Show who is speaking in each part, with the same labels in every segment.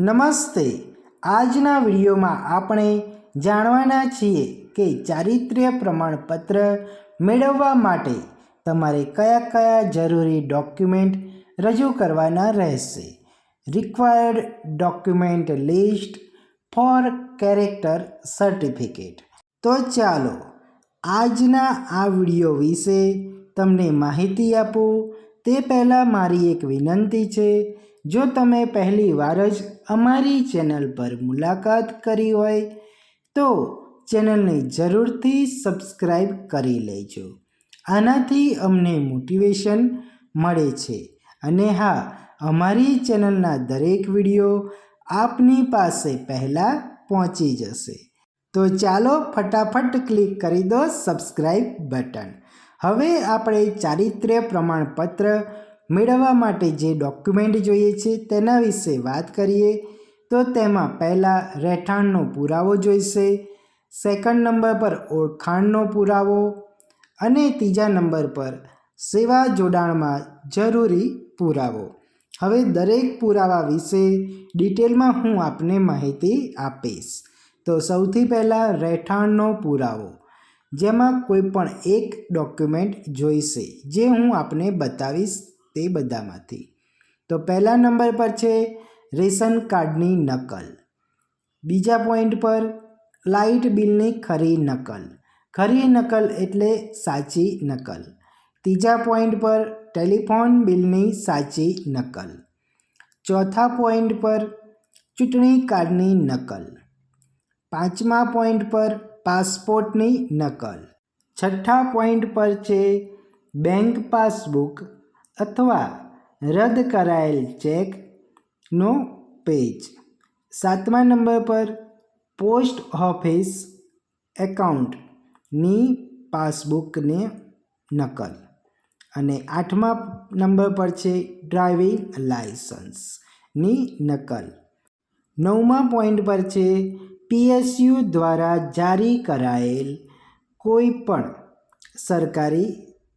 Speaker 1: નમસ્તે. આજના વિડીયોમાં આપણે જાણવાના છીએ કે ચારિત્ર્ય પ્રમાણપત્ર મેળવવા માટે તમારે કયા કયા જરૂરી ડોક્યુમેન્ટ રજૂ કરવાના રહેશે? Required document list for character certificate. તો ચાલો, આજના આ વીડિયો વિશે તમને માહિતી આપું. તે પહેલાં મારી એક વિનંતી છે જો તમે પહેલી વાર જ અમારી ચેનલ પર મુલાકાત કરી હોય, તો ચેનલને જરૂરથી સબસ્ક્રાઈબ કરી લેજો. આનાથી અમને મોટિવેશન મળે છે. અને હા, અમારી ચેનલના દરેક વીડિયો આપની પાસે પહેલાં પહોંચી જશે. તો ચાલો ફટાફટ ક્લિક કરી દો સબસ્ક્રાઈબ બટન. હવે આપણે ચારિત્ર્ય પ્રમાણપત્ર મેળવવા માટે જે ડોક્યુમેન્ટ જોઈએ છે તેના વિશે વાત કરીએ, તો તેમાં પહેલાં રહેઠાણનો પુરાવો જોઈશે, સેકન્ડ નંબર પર ઓળખાણનો પુરાવો અને ત્રીજા નંબર પર સેવા જોડાણમાં જરૂરી પુરાવો. હવે દરેક પુરાવા વિશે ડિટેલમાં હું આપને માહિતી આપીશ. તો સૌથી પહેલાં રહેઠાણનો પુરાવો, જેમાં કોઈ પણ એક ડોક્યુમેન્ટ જોઈશે, જે હું આપને બતાવીશ. તે બધામાંથી. તો પહેલા નંબર પર છે રેશન કાર્ડની નકલ. બીજા પોઈન્ટ પર લાઇટ બિલની ખરી નકલ. ખરી નકલ એટલે સાચી નકલ. ત્રીજા પોઈન્ટ પર ટેલિફોન બિલની સાચી નકલ. ચોથા પોઈન્ટ પર ચૂંટણી કાર્ડની નકલ. પાંચમા પોઈન્ટ પર પાસપોર્ટની નકલ. છઠ્ઠા પોઈન્ટ પર છે બેંક પાસબુક. અથવા રદ કરાયેલ ચેકનો પેજ. સાતમા નંબર પર પોસ્ટ ઓફિસ એકાઉન્ટની પાસબુકને નકલ. અને આઠમા નંબર પર છે ડ્રાઇવિંગ લાયસન્સની નકલ. નવમા પોઈન્ટ પર છે પીએસયુ દ્વારા જારી કરાયેલ કોઈ પણ સરકારી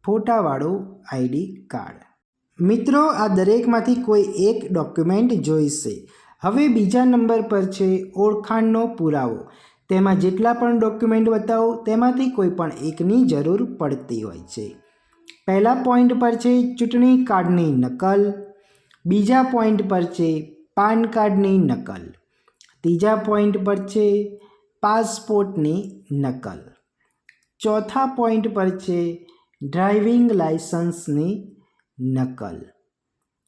Speaker 1: ફોટાવાળું આઈડી કાર્ડ. મિત્રો, આ દરેકમાંથી કોઈ એક ડોક્યુમેન્ટ જોઈશે. હવે બીજા નંબર પર છે ઓળખાણનો પુરાવો. તેમાં જેટલા પણ ડોક્યુમેન્ટ બતાવો, તેમાંથી કોઈ પણ એકની જરૂર પડતી હોય છે. પહેલા પોઈન્ટ પર છે ચૂંટણી કાર્ડની નકલ. બીજા પોઈન્ટ પર છે પાન કાર્ડની નકલ. ત્રીજા પોઈન્ટ પર છે પાસપોર્ટની નકલ. ચોથા પોઈન્ટ પર છે ડ્રાઇવિંગ લાયસન્સની નકલ.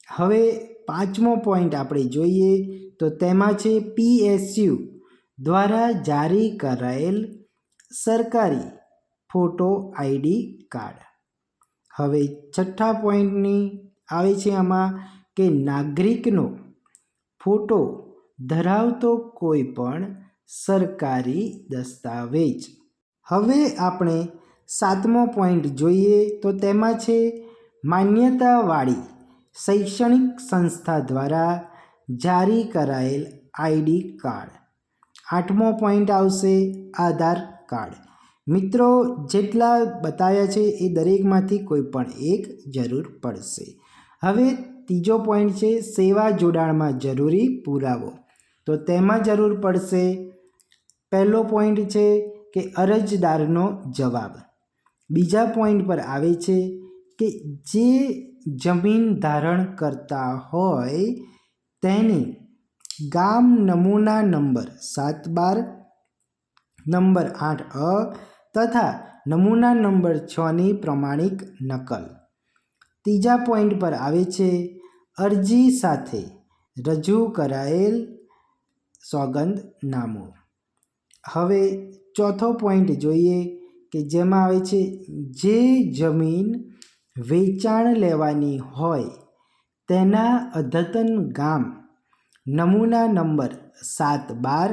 Speaker 1: હવે પાંચમો પોઈન્ટ આપણે જોઈએ તો તેમાં છે પીએસયુ દ્વારા જારી કરાયેલ સરકારી ફોટો આઈડી કાર્ડ હવે છઠ્ઠા પોઈન્ટની આવે છે આમાં કે નાગરિકનો ફોટો ધરાવતો કોઈ પણ સરકારી દસ્તાવેજ. હવે આપણે સાતમો પોઈન્ટ જોઈએ તો તેમાં છે માન્યતાવાળી શૈક્ષણિક સંસ્થા દ્વારા જારી કરાયેલ આઈડી કાર્ડ. આઠમો પોઈન્ટ આવશે આધાર કાર્ડ. મિત્રો, જેટલા બતાવ્યા છે એ દરેકમાંથી કોઈ પણ એક જરૂર પડશે. હવે ત્રીજો પોઈન્ટ છે, સેવા જોડાણમાં જરૂરી પુરાવો. તો તેમાં જરૂર પડશે, પહેલો પોઈન્ટ છે કે અરજદારનો જવાબ. બીજા પોઈન્ટ પર આવે છે કે જે જમીન ધારણ કરતા હોય તેની ગામ નમૂના નંબર સાત બાર, નંબર આઠ અ તથા નમૂના નંબર છની પ્રમાણિક નકલ. ત્રીજા પોઈન્ટ પર આવે છે, અરજી સાથે રજૂ કરાયેલ સોગંદનામું. હવે ચોથો પોઈન્ટ જોઈએ કે જેમાં આવે છે, જે જમીન વેચાણ લેવાની હોય તેના અદ્યતન ગામ નમૂના નંબર સાત બાર,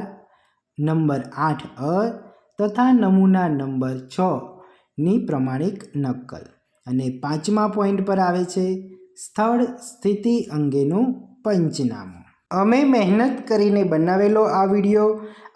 Speaker 1: નંબર આઠ અ તથા નમૂના નંબર છ ની પ્રમાણિક નકલ. અને પાંચમા પોઈન્ટ પર આવે છે સ્થળ સ્થિતિ અંગેનું પંચનામું. અમે મહેનત કરીને બનાવેલો આ વીડિયો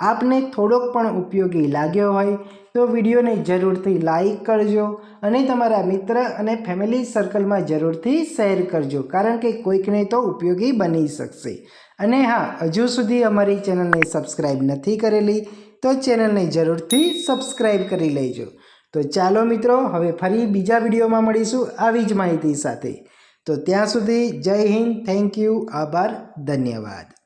Speaker 1: આપને થોડોક પણ ઉપયોગી લાગ્યો હોય તો વિડીયોને જરૂરથી લાઈક કરજો અને તમારા મિત્ર અને ફેમિલી સર્કલમાં જરૂરથી શેર કરજો કારણ કે કોઈકને તો ઉપયોગી બની શકશે. અને હા, હજુ સુધી અમારી ચેનલને સબસ્ક્રાઈબ નથી કરેલી તો ચેનલને જરૂરથી સબસ્ક્રાઈબ કરી લેજો. તો ચાલો મિત્રો, હવે ફરી બીજા વિડીયોમાં મળીશું આવી જ માહિતી સાથે. તો ત્યાં સુધી જય હિન્દ થેન્ક યુ આભાર ધન્યવાદ.